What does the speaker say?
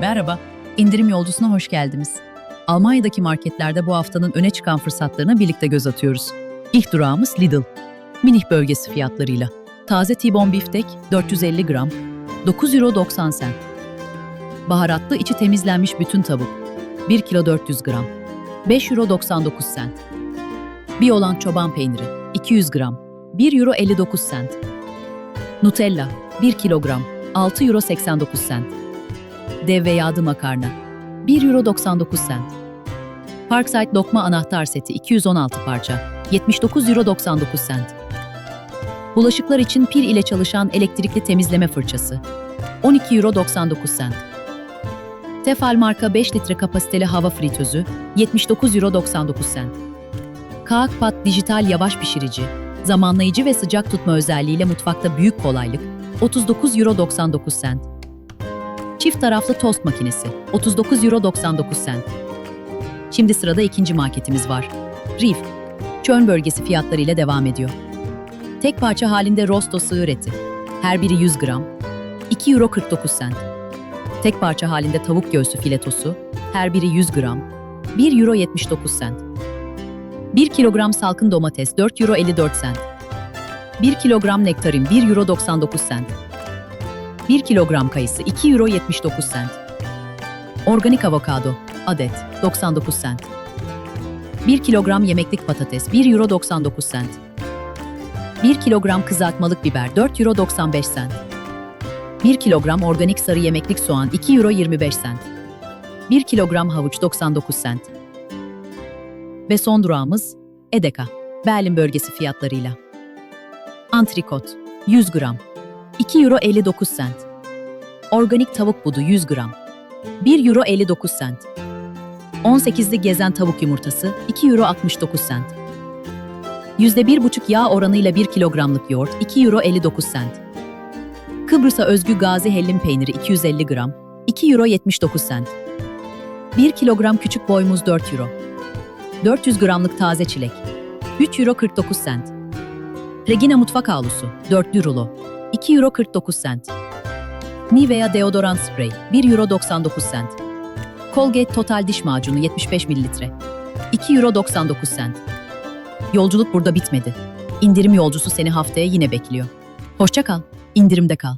Merhaba, indirim yolcusuna hoş geldiniz. Almanya'daki marketlerde bu haftanın öne çıkan fırsatlarına birlikte göz atıyoruz. İlk durağımız Lidl. Minih bölgesi fiyatlarıyla. Taze T-bone biftek 450 gram, 9 euro 90 cent. Baharatlı içi temizlenmiş bütün tavuk, 1 kilo 400 gram, 5 euro 99 cent. Bir olan çoban peyniri, 200 gram, 1 euro 59 cent. Nutella, 1 kilogram, 6 euro 89 cent. Dev ve yağdı makarna, 1 euro 99 cent. Parkside lokma anahtar seti 216 parça, 79 euro 99 cent. Bulaşıklar için pil ile çalışan elektrikli temizleme fırçası, 12 euro 99 cent. Tefal marka 5 litre kapasiteli hava fritözü, 79 euro 99 cent. Kaakpat dijital yavaş pişirici, zamanlayıcı ve sıcak tutma özelliğiyle mutfakta büyük kolaylık, 39 euro 99 cent. Çift taraflı tost makinesi, 39 euro 99 cent. Şimdi sırada ikinci marketimiz var. Reef, Çön bölgesi fiyatlarıyla devam ediyor. Tek parça halinde rosto sığır eti, her biri 100 gram, 2 euro 49 cent. Tek parça halinde tavuk göğsü filetosu, her biri 100 gram, 1 euro 79 cent. 1 kilogram salkın domates 4 euro 54 cent. 1 kilogram nektarin 1 euro 99 cent. 1 kilogram kayısı 2 euro 79 cent. Organik avokado adet 99 cent. 1 kilogram yemeklik patates 1 euro 99 cent. 1 kilogram kızartmalık biber 4 euro 95 cent. 1 kilogram organik sarı yemeklik soğan 2 euro 25 cent. 1 kilogram havuç 99 cent. Ve son durağımız Edeka, Berlin bölgesi fiyatlarıyla. Antrikot 100 gram 2 euro 59 cent. Organik tavuk budu 100 gram 1 euro 59 cent. 18'li gezen tavuk yumurtası 2 euro 69 cent. %1,5 yağ oranıyla 1 kilogramlık yoğurt 2 euro 59 cent. Kıbrıs'a özgü gazi hellim peyniri 250 gram 2 euro 79 cent. 1 kilogram küçük boy muz 4 euro. 400 gramlık taze çilek 3 euro 49 cent. Regina mutfak havlusu 4 rulo 2 euro 49 cent. Nivea deodorant sprey 1 euro 99 cent. Colgate Total diş macunu 75 mililitre 2 euro 99 cent. Yolculuk burada bitmedi. İndirim yolcusu seni haftaya yine bekliyor. Hoşça kal, indirimde kal.